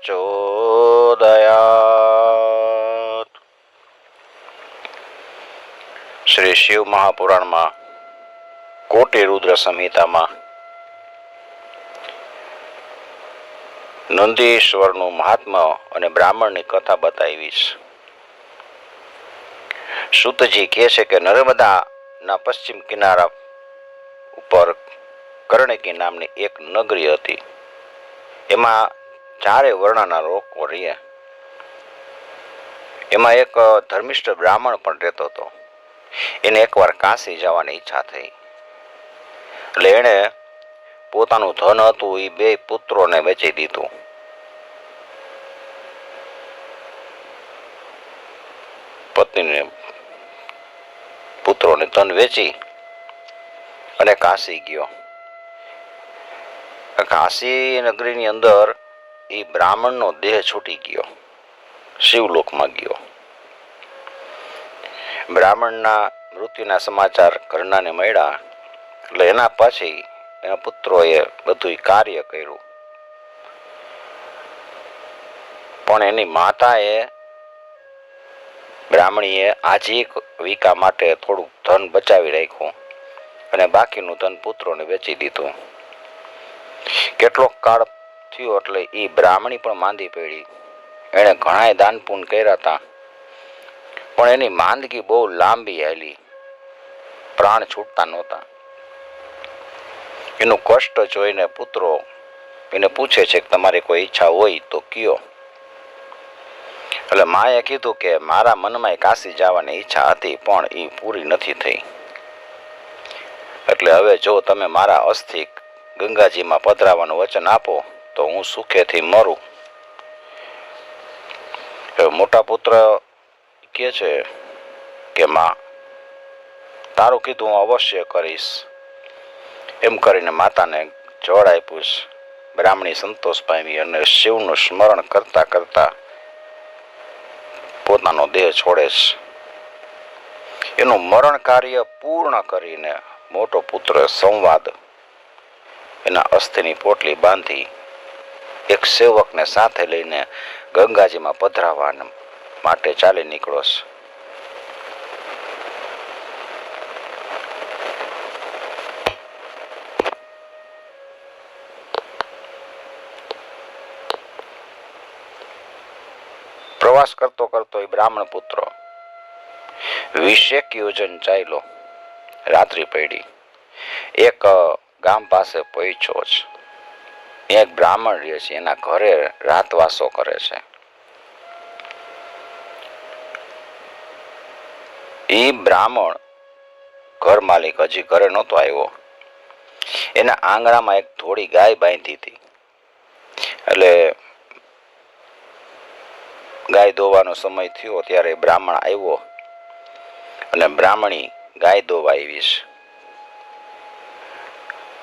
પ્રચોદયાત. શ્રી શિવ મહાપુરાણમાં કોટી રુદ્ર સંહિતામાં નંદીશ્વરનું મહાત્મા અને બ્રાહ્મણની કથા બતાવી છે સુતજી કહે છે કે નર્મદાના પશ્ચિમ કિનારા ઉપર કર્ણકી નામની એક નગરી હતી. એમાં ચારે વર્ણના લોકો રહે એમાં એક ધર્મિષ્ઠ બ્રાહ્મણ પણ રહેતો હતો. એને એકવાર કાશી જવાની ઈચ્છા થઈ. એટલે એણે પોતાનું ધન હતું એ બે પુત્રોને વેચી દીધું. પત્નીને, પુત્રોને ધન વેચી અને કાશી ગયો. કાશી નગરીની અંદર એ બ્રાહ્મણનો દેહ છૂટી ગયો. શિવલોકમાં ગયો. બ્રાહ્મણના મૃત્યુના સમાચાર ઘરનાને મળ્યા. એટલે એના પછી એના પુત્રોએ બધું કાર્ય કર્યું. પણ એની માતાએ બ્રાહ્મણીએ આજીક વિકા માટે થોડુંક ધન બચાવી રાખ્યું અને બાકીનું ધન પુત્રોને વેચી દીધું. કેટલોક કાળ થયો એટલે એ બ્રાહ્મણી પણ માંદી પડી. એણે ઘણાય દાન પૂન કર્યા હતા. પણ એની માંદગી બહુ લાંબી હાલી. પ્રાણ છૂટતા નહોતા. એનું કષ્ટ જોઈને પુત્રો એને પૂછે છે કે તમારી કોઈ ઈચ્છા હોય તો કયો. એટલે માએ કીધું કે મારા મનમાં કાશી જવાની ઈચ્છા હતી, પણ એ પૂરી નથી થઈ. એટલે હવે જો તમે મારા અસ્થિ ગંગાજીમાં પધરાવાનું વચન આપો તો હું સુખેથી મરું. મોટા પુત્ર કહે છે કે, માં, તારું કીધું હું અવશ્ય કરીશ. એમ કરીને માતાને જળ આપ્યું. બ્રાહ્મણી સંતોષ પામી અને શિવનું સ્મરણ કરતા કરતા પોતાનો દેહ છોડે છે. એનું મરણ કાર્ય પૂર્ણ કરીને મોટો પુત્ર સંવાદ એના અસ્થિની પોટલી બાંધી એક સેવકને સાથે લઈને ગંગાજીમાં પધરાવા માટે ચાલી નીકળો પ્રવાસ કરતો કરતો એ બ્રાહ્મણ પુત્રો વિશેક યોજન ચાલ્યો. રાત્રિ પડી. એક ગામ પાસે પહોંચ્યો છે એક બ્રાહ્મણ રહે છે, એના ઘરે રાતવાસો કરે છે. એ બ્રાહ્મણ ઘર માલિક હજી ઘરે નહોતો આવ્યો. એના આંગણામાં એક થોડી ગાય બાંધી હતી. એટલે ગાય ધોવાનો સમય થયો, ત્યારે બ્રાહ્મણ આવ્યો અને બ્રાહ્મણી ગાય ધોવા આવી છે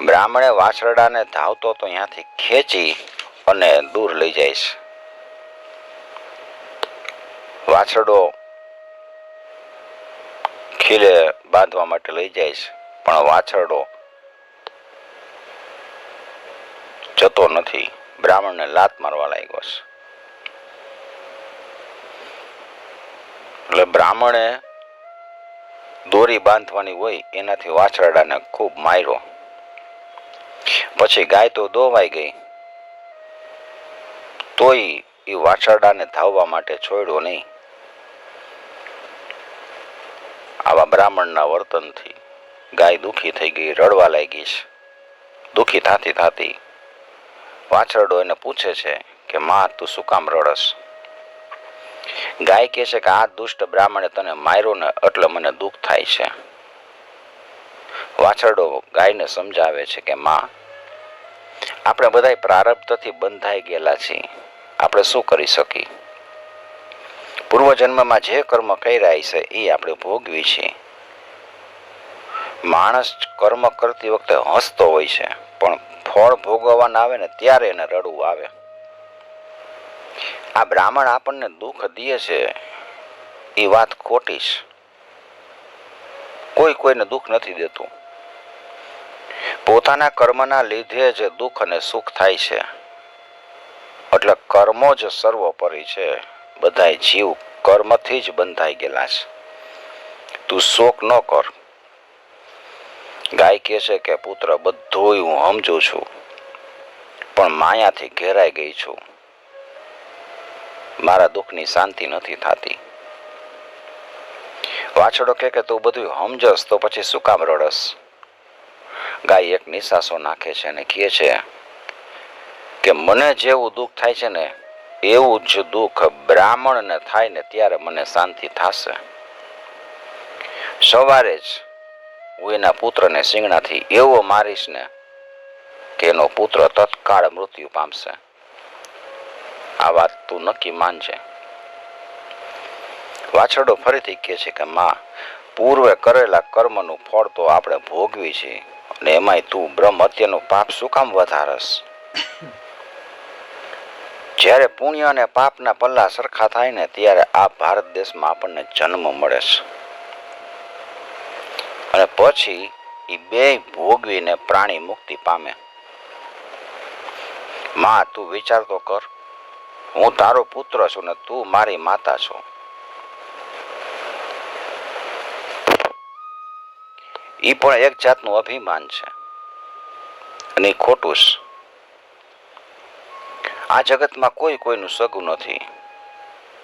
બ્રાહ્મણે વાછરડાને ધાવતો તો ત્યાંથી ખેંચી અને દૂર લઈ જાય છે. વાછરડો ખીલે બાંધવા માટે લઈ જાય છે, પણ વાછરડો જતો નથી. બ્રાહ્મણને લાત મારવા લાગ્યો છે. એટલે બ્રાહ્મણે દોરી બાંધવાની હોય એનાથી વાછરડાને ખૂબ માર્યો. પછી ગાય તો દોવાઈ ગઈ. તોય એ વાછરડાને ધાવવા માટે છોડ્યો નહીં. આવા બ્રાહ્મણના વર્તનથી ગાય દુઃખી થઈ ગઈ, રડવા લાગી છે. દુઃખી થાતી થાતી વાછરડો એને પૂછે છે કે, માં, તું શું કામ રડસ? ગાય કહે છે કે, આ દુષ્ટ બ્રાહ્મણે તને માર્યો ને એટલે મને દુઃખ થાય છે. વાછરડો ગાયને સમજાવે છે કે, માં આપણે બધા પ્રારબ્ધથી બંધાઈ ગયેલા છીએ. આપણે શું કરી શકી પૂર્વજન્મમાં જે કર્મ કર્યા છે, એ આપણે ભોગવી છીએ. માણસ કર્મ કરતી વખતે હસતો હોય છે, પણ ફળ ભોગવવાના આવે ને ત્યારે એને રડવું આવે. આ બ્રાહ્મણ આપણને દુઃખ દે છે, એ વાત ખોટી છે. કોઈ કોઈને દુઃખ નથી દેતું. પોતાના કર્મના લીધે જ દુઃખ અને સુખ થાય છે. એટલે કર્મો જ સર્વોપરી છે. બધા જીવ કર્મથી જ બંધાઈ ગયેલા છે. તું શોક ન કર. ગાય કહે છે કે, પુત્ર બધું હું સમજુ છું, પણ માયાથી ઘેરાઈ ગઈ છું. મારા દુઃખની શાંતિ નથી થતી. વાછડો કે, તું બધું સમજસ તો પછી શું કામ રડસ? ગાય એક નિશાસો નાખે છે અને કહે છે કે મને જેવું દુઃખ થાય છે ને, એવું જ દુઃખ બ્રાહ્મણને થાય ને ત્યારે મને શાંતિ થશે. સવારે જ હું એના પુત્રને સિંગણાથી એવો મારીશ ને કે એનો પુત્ર તત્કાળ મૃત્યુ પામશે. આ વાત તું નક્કી માનજે. વાછરડો ફરીથી કહે છે કે, માં, પૂર્વે કરેલા કર્મનું ફળ તો આપણે ભોગવી છે અને એમાંય તું બ્રહ્મ હત્યાનું પાપ શું કામ વધારસ? જ્યારે પુણ્ય અને પાપના પલ્લા સરખા થાય ને ત્યારે આ ભારત દેશમાં આપણને જન્મ મળે છે અને પછી એ બે ભોગવીને પ્રાણી મુક્તિ પામે. માં, તું વિચાર તો કર. હું તારો પુત્ર છું ને તું મારી માતા છો. એ પણ એક જાતનું અભિમાન છે. અને ખોટું છે. આ જગતમાં કોઈ કોઈનું સગું નથી.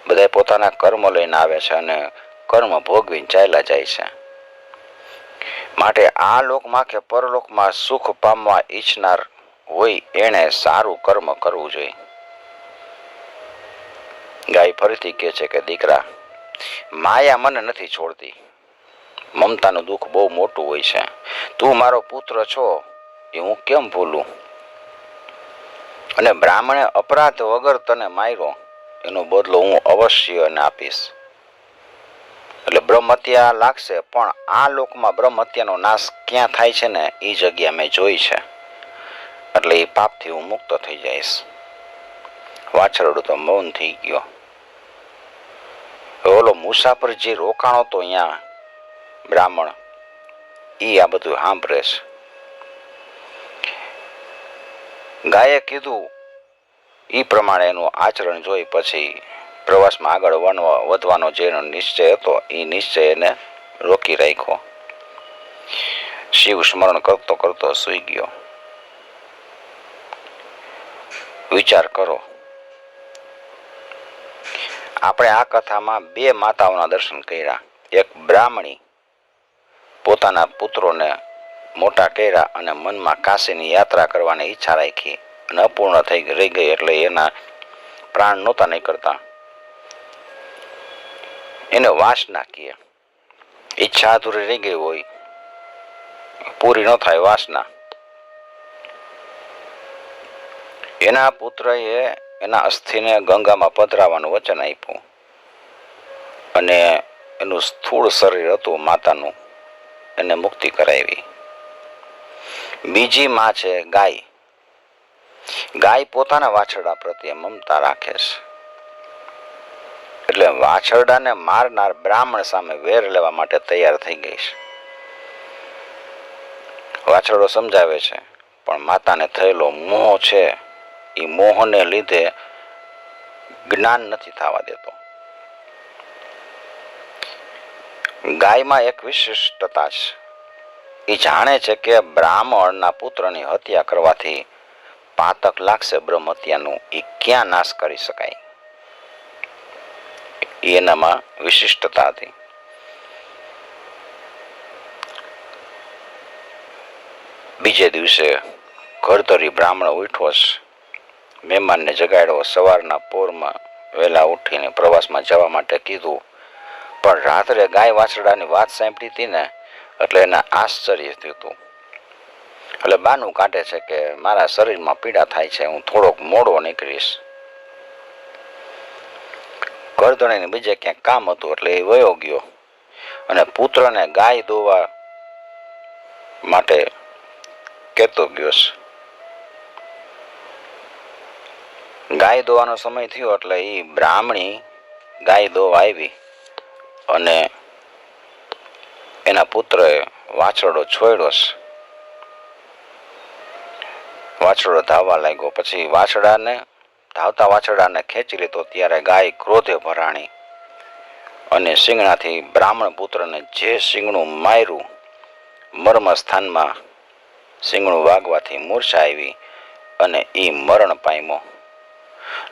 બધા પોતાના કર્મ લઈને આવે છે અને કર્મ ભોગવીને ચાલ્યા જાય છે. માટે આ લોકમાં કે પરલોકમાં સુખ પામવા ઈચ્છનાર હોય એણે સારું કર્મ કરવું જોઈએ. ગાય ફરીથી કહે છે કે, દીકરા, માયા મને નથી છોડતી. મમતાનું દુઃખ બહુ મોટું હોય છે. તું મારો પુત્ર છો, એ હું કેમ ભૂલું? અને બ્રાહ્મણે અપરાધ વગર તને માર્યો, એનો બદલો હું અવશ્ય આપીશ. એટલે બ્રહ્મત્યા લાગશે, પણ આ લોકમાં બ્રહ્મત્યાનો નાશ ક્યાં થાય છે ને, એ જગ્યા મેં જોઈ છે. એટલે એ પાપથી હું મુક્ત થઈ જઈશ. વાછરડું તો મૌન થઈ ગયો. ઓલો મુસાફર જે રોકાણો તો અહીંયા બ્રાહ્મણ. એ આ બધું સાંભળે છે. ગાયે કીધું એ પ્રમાણે એનું આચરણ જોઈ પછી પ્રવાસમાં આગળ વનવા વધવાનો જેનો નિશ્ચય હતો એ નિશ્ચય એને રોકી રાખ્યો. શિવ સ્મરણ કરતો કરતો સૂઈ ગયો. વિચાર કરો. આપણે આ કથામાં બે માતાઓના દર્શન કર્યા. એક બ્રાહ્મણી પોતાના પુત્રોને મોટા કર્યા અને મનમાં કાશીની યાત્રા કરવાની ઈચ્છા રાખી અને અપૂર્ણ થઈ રહી ગઈ એટલે એના પ્રાણ નહોતા નીકળતા. એને વાસના નાખીએ ઈચ્છા અધૂરી રહી ગઈ હોય. પૂરી ન થાય વાસના એના પુત્રએ એના અસ્થિને ગંગામાં પધરાવાનું વચન આપ્યું. અને એનું સ્થૂળ શરીર હતું માતાનું. એને મુક્તિ કરાવી બીજી માં છે ગાય. ગાય પોતાના વાછરડા પ્રત્યે મમતા રાખે છે. એટલે વાછરડાને મારનાર બ્રાહ્મણ સામે વેર લેવા માટે તૈયાર થઈ ગઈ છે. વાછરડો સમજાવે છે, પણ માતાને થયેલો મોહ છે એ મોહને લીધે જ્ઞાન નથી થવા દેતો. ગાયમાં એક વિશિષ્ટતા છે. એ જાણે છે કે બ્રાહ્મણના પુત્રની હત્યા કરવાથી પાતક લાગશે બ્રહ્મ હત્યાનું એ ક્યાં નાશ કરી શકાય? એનામાં વિશિષ્ટતા હતી. બીજે દિવસે ઘરધરી બ્રાહ્મણ ઉઠ્યો મહેમાનને જગાડ્યો. સવારના પોરમાં વહેલા ઉઠીને પ્રવાસમાં જવા માટે કીધું પણ રાત્રે ગાય વાછરડાની વાત સાંભળી હતી ને, એટલે એને આશ્ચર્ય થયું હતું. એટલે બાનું કાઢે છે કે, મારા શરીરમાં પીડા થાય છે, હું થોડોક મોડો નીકળીશ. કરધણીને બીજે ક્યાંક કામ હતું, એટલે એ વયો ગયો. અને પુત્રને ગાય દોવા માટે કહેતો ગયો છે. ગાય દોવાનો સમય થયો, એટલે એ બ્રાહ્મણી ગાય દોવા આવી. અને એના પુત્રએ વાછરડો છોડ્યો છે. વાછરડો ધાવવા લાગ્યો. પછી વાછડાને ધાવતા વાછરડાને ખેંચી લીધો. ત્યારે ગાય ક્રોધે ભરાણી અને સિંગણાથી બ્રાહ્મણ પુત્રને જે સિંગણું માર્યું મર્મ સ્થાનમાં સિંગણું વાગવાથી મૂર્છા આવી અને એ મરણ પામ્યો.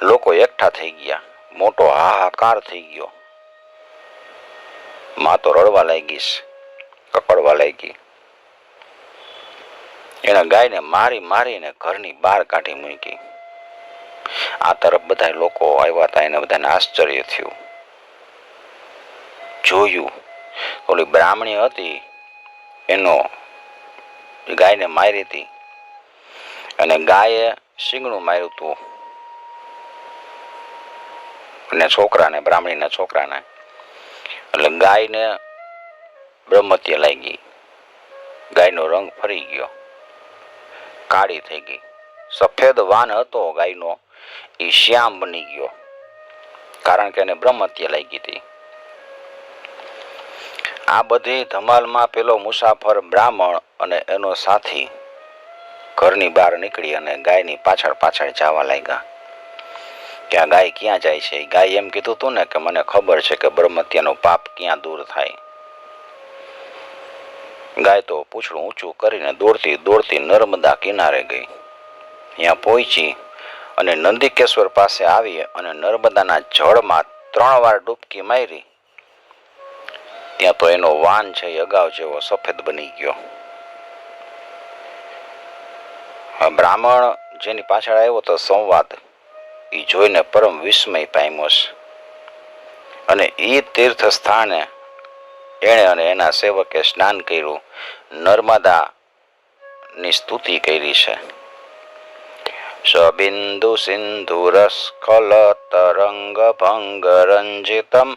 લોકો એકઠા થઈ ગયા. મોટો હાહાકાર થઈ ગયો. માં તો રડવા લાગીશ, કકડવા લાગી. એના ગાયને મારી મારીને ઘરની બહાર કાઢી મૂકી. આ તરફ બધા લોકો આવ્યા હતા, એને બધાને આશ્ચર્ય થયું. જોયું, ઓલી બ્રાહ્મણી હતી, એનો ગાયને મારી હતી. અને ગાયે શીંગણું માર્યું હતું. અને છોકરાને, બ્રાહ્મણીના છોકરાને. એટલે ગાયને બ્રહ્મત્ય લાગી. ગાયનો રંગ ફરી ગયો. કાળી થઈ ગઈ. સફેદ વાન હતો ગાયનો. એ શ્યામ બની ગયો. કારણ કે એને બ્રહ્મત્ય લાગી હતી. આ બધી ધમાલમાં પેલો મુસાફર બ્રાહ્મણ અને એનો સાથી ઘરની બહાર નીકળી અને ગાયની પાછળ પાછળ જવા લાગ્યા. કે આ ગાય ક્યાં જાય છે? ગાય એમ કીધું હતું ને કે મને ખબર છે કે બ્રહ્મત્યાનું પાપ ક્યાં દૂર થાય. ગાય તો પૂછડું ઊંચું કરીને દોડતી દોડતી નર્મદા કિનારે ગઈ. ત્યાં પહોંચી અને નંદીકેશ્વર પાસે આવી અને નર્મદાના જળમાં ત્રણ વાર ડૂબકી મારી. ત્યાં તો એનો વાન છે, એ અગાઉ જેવો સફેદ બની ગયો. બ્રાહ્મણ જેની પાછળ આવ્યો તો સંવાદ એ જોઈને પરમ વિસ્મય પામ્યો છે. અને એ તીર્થ સ્થાને એણે અને એના સેવકે સ્નાન કર્યું. નર્મદા ની સ્તુતિ કરી છે. સબિંદુ સિંધુરસ્ખલ તરંગ ભંગ રંજિતમ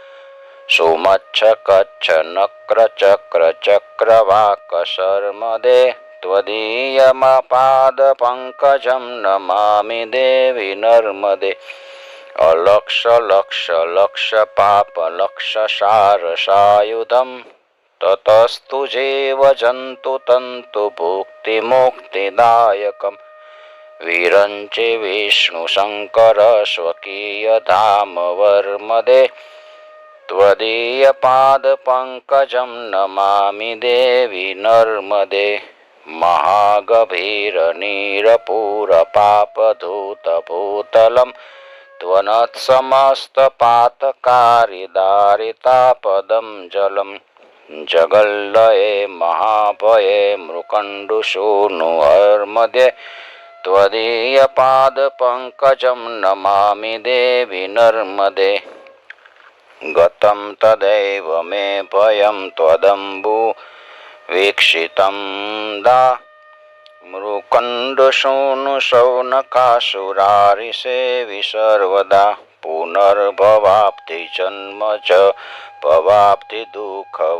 ભીતિહારી વર્મદે ત્વદીય પાદ પંકજમ નમામિ દેવી નર્મદે ત્વદંબુલી નદીનમીન દિવ્ય સંપ્રદાયકમ કલોમલોગભારહારી સર્વતીર્થનાયકમ नमामि કચ્છ નક્ર ચક્ર ચક્રવાક શર્મદે जगल्लये महाभये નમામિ દેવી નર્મદે અલક્ષ લક્ષ લક્ષ પાપ લક્ષ સાર સાયુધમ તતસ્તુ જેવ જંતુ તંતુ ભુક્તિ મુક્તિદાયકમ વિરંચે વિષ્ણુ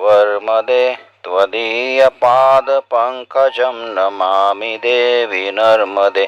શંકર त्वदीयपादपङ्कजं नमामि देवि ત્વદીય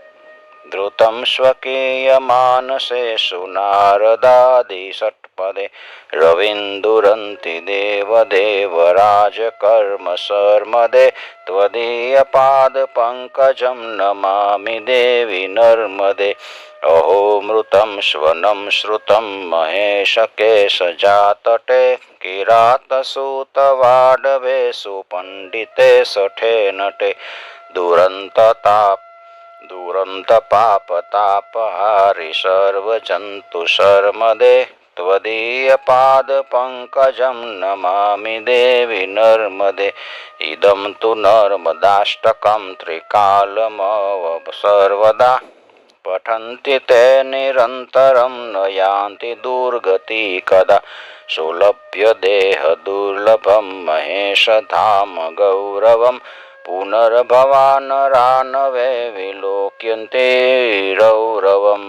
धृतं स्वकीयमानसे सुनारदादिषट्पदे रविन्दुरन्ति देवदेवराजकर्मसर्मदे त्वदीयपादपङ्कजं नमामि देवि नर्मदे अहो मृतं स्वनं श्रुतं महेशकेशजातटे किरातसूतवाडवे सुपण्डिते सठे नटे दुरन्तताप दुरन्तपापतापहारि सर्वजन्तु शर्मदे त्वदीयपादपङ्कजं नमामि देवि नर्मदे इदं तु नर्मदाष्टकं त्रिकालमव सर्वदा पठन्ति ते निरन्तरं न यान्ति दुर्गति कदा सुलभ्य देहदुर्लभं महेशधाम गौरवं નવે વિલોક્યંતે રૌરવમ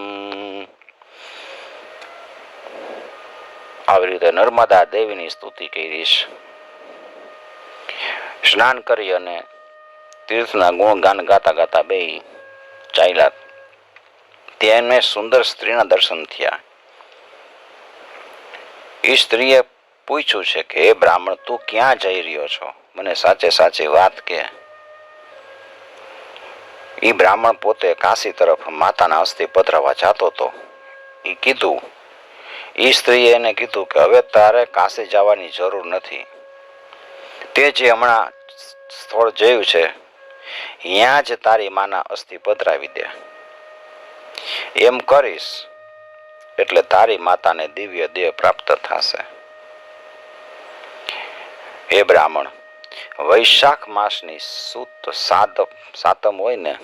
આવી રીતે નર્મદા દેવીની સ્તુતિ કરીશ સ્નાન કરી અને તીર્થના ગુણગાન ગાતા ગાતા બે ચાલ્યા. ત્યાં એમને સુંદર સ્ત્રીના દર્શન થયા. એ સ્ત્રીએ પૂછ્યું છે કે, હે બ્રાહ્મણ, તું ક્યાં જઈ રહ્યો છો? મને સાચે સાચી વાત કે. એ બ્રાહ્મણ પોતે કાશી તરફ માતાના હસ્તે પધરાવા જતો હતો. એ કીધું એ સ્ત્રીએ એને કીધું કે હવે તારે કાશી જવાની જરૂર નથી. તે જે હમણાં સ્થળ જોયું છે ત્યાં જ તારી માના અસ્થિ પધરાવી દે. એમ કરીશ, એટલે તારી માતાને દિવ્ય દેહ પ્રાપ્ત થશે. હે બ્રાહ્મણ વૈશાખ માસની સુત સાત સાતમ હોય ને,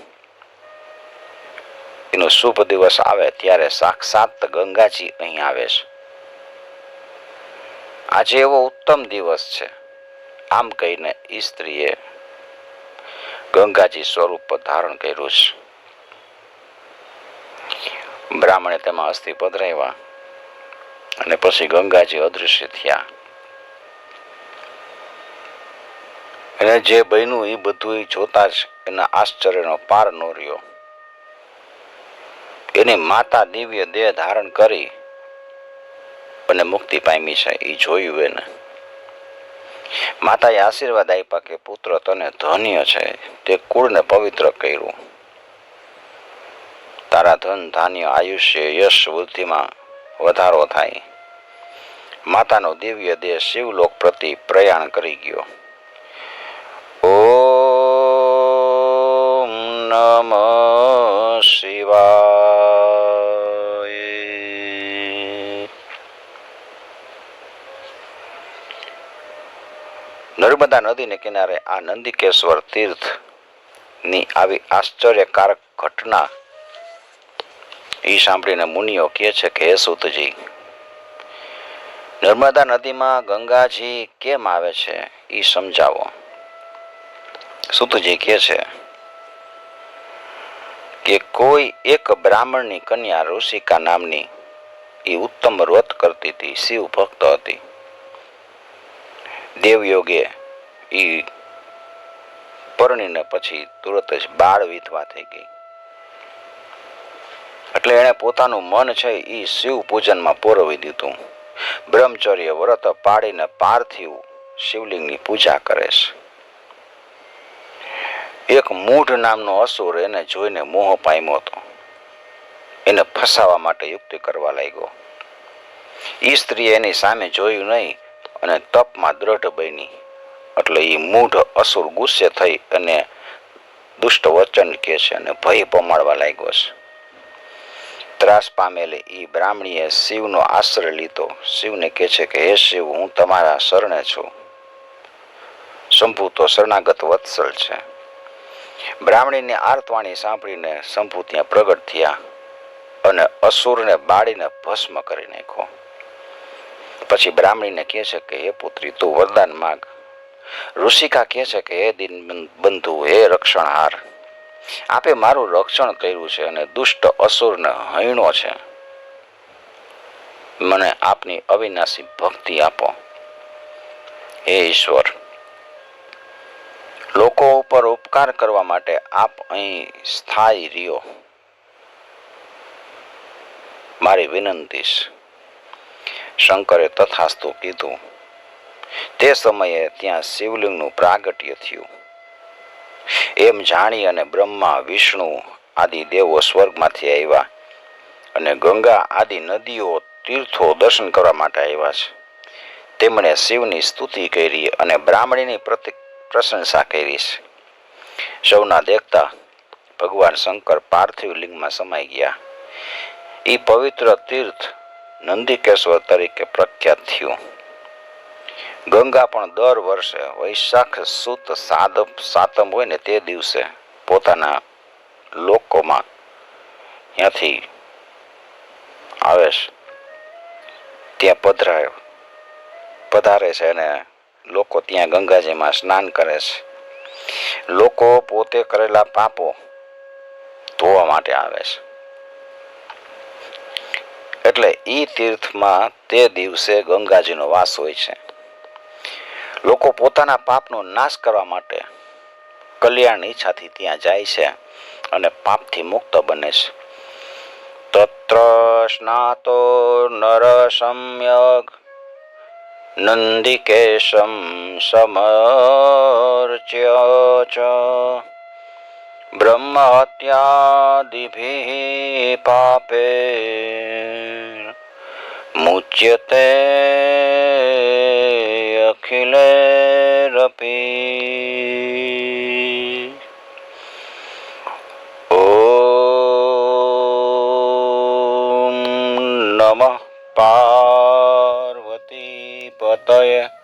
એનો શુભ દિવસ આવે ત્યારે સાક્ષાત ગંગાજી અહીં આવે છે. આજે એવો ઉત્તમ દિવસ છે. આમ કહીને એ સ્ત્રીએ ગંગાજી સ્વરૂપ ધારણ કર્યું છે. બ્રાહ્મણે તેમાં અસ્થિ પધરાવ્યા અને પછી ગંગાજી અદૃશ્ય થયા. એને જે બન્યું એ બધું જોતા જ એના આશ્ચર્યનો પાર ન રહ્યો. એની માતા દિવ્ય દેહ ધારણ કરી અને મુક્તિ પામી છે એ જોયું એને. માતાએ આશીર્વાદ આપ્યા કે પુત્ર તને ધન્ય છે, તે કુળને પવિત્ર કર્યું. તારા ધન ધાન્ય આયુષ્ય યશ વૃદ્ધિમાં વધારો થાય. માતાનો દિવ્ય દેહ શિવલોક પ્રતિ પ્રયાણ કરી ગયો. નમ શિવાય નર્મદા નદીને કિનારે આ નંદિકેશ્વર તીર્થની આવી આશ્ચર્યકારક ઘટના એ સાંભળીને મુનિઓ કહે છે કે, હે સુતજી, નર્મદા નદીમાં ગંગાજી કેમ આવે છે? એ સમજાવો. સુતજી કહે છે કોઈ એક બ્રાહ્મણની કન્યા ઋષિકા નામની એ ઉત્તમ વ્રત કરતી હતી, શિવ ભક્ત હતી. દેવયોગે એ પરણીને પછી તુરત જ બાળ વિધવા થઈ ગઈ. એટલે એણે પોતાનું મન છે એ શિવ પૂજનમાં પોરવી દીધું. બ્રહ્મચર્ય વ્રત પાડીને પાર્થિવ શિવલિંગની પૂજા કરે છે. એક મૂઢ નામનો અસુર એને જોઈને મોહ પામ્યો હતો. એને ફસાવા માટે યુક્તિ કરવા લાગ્યો. એ સ્ત્રીએ એની સામે જોયું નહીં અને તપમાં દ્રઢ બની. એટલે એ મૂઢ અસુર ગુસ્સે થઈ અને દુષ્ટ વચન કહે છે અને ભય પમાડવા લાગ્યો છે. ત્રાસ પામેલી એ બ્રાહ્મણીએ શિવનો આશ્રય લીધો. શિવને કહે છે કે, હે શિવ, હું તમારા શરણે છું. શંભુ તો શરણાગત વત્સલ છે. બ્રાહ્મણીની આર્તવાણી સાંભળીને શંભુ ત્યાં પ્રગટ થયા અને અસુરને બાળીને ભસ્મ કરી નાખ્યો. પછી બ્રાહ્મણીને કહે છે કે, હે પુત્રી, તું વરદાન માગ. ઋષિકા કહે છે કે, હે દિન બંધુ હે રક્ષણહાર, આપે મારું રક્ષણ કર્યું છે અને દુષ્ટ અસુરને હૈણો છે. મને આપની અવિનાશી ભક્તિ આપો. હે ઈશ્વર લોકો ઉપર ઉપકાર કરવા માટે આપ અહીં સ્થાયી રહ્યો. મારી વિનંતી શંકરે તથાસ્તુ કીધું. તે સમયે ત્યાં શિવલિંગનું પ્રાગટ્ય થયું. એમ જાણી અને બ્રહ્મા, વિષ્ણુ આદિ દેવો સ્વર્ગમાંથી આવ્યા અને ગંગા આદિ નદીઓ તીર્થો દર્શન કરવા માટે આવ્યા છે. તેમણે શિવની સ્તુતિ કરી અને બ્રાહ્મણીની પ્રતિ પ્રશંસા કરી છે. સૌના દેખતા ભગવાન શંકર પાર્થિવ લિંગમાં સમાઈ ગયા. એ પવિત્ર તીર્થ નંદિકેશ્વર તરીકે પ્રખ્યાત થયું. ગંગા પણ દર વર્ષે વૈશાખ સુત સાદપ સાતમ હોય ને તે દિવસે પોતાના લોકોમાં ત્યાંથી આવે છે. ત્યાં પધરાયો. પધારે છે અને લોકો ત્યાં ગંગાજીમાં સ્નાન કરે છે. લોકો પોતે કરેલા પાપો ધોવા માટે આવે છે. એટલે ઈ તીર્થમાં તે દિવસે ગંગાજીનો વાસ હોય છે. લોકો પોતાના પાપનો નાશ કરવા માટે કલ્યાણ ઈચ્છાથી ત્યાં જાય છે અને પાપથી મુક્ત બને છે. તત્ર સ્નાતો નર સમ્યક નંદિકેશમ સમર્ચ્ય च। ब्रह्मत्यादिभिः પાપે મુચ્યતે અખિલેરપી ઓમ નમઃ પાર્વતી atau ya.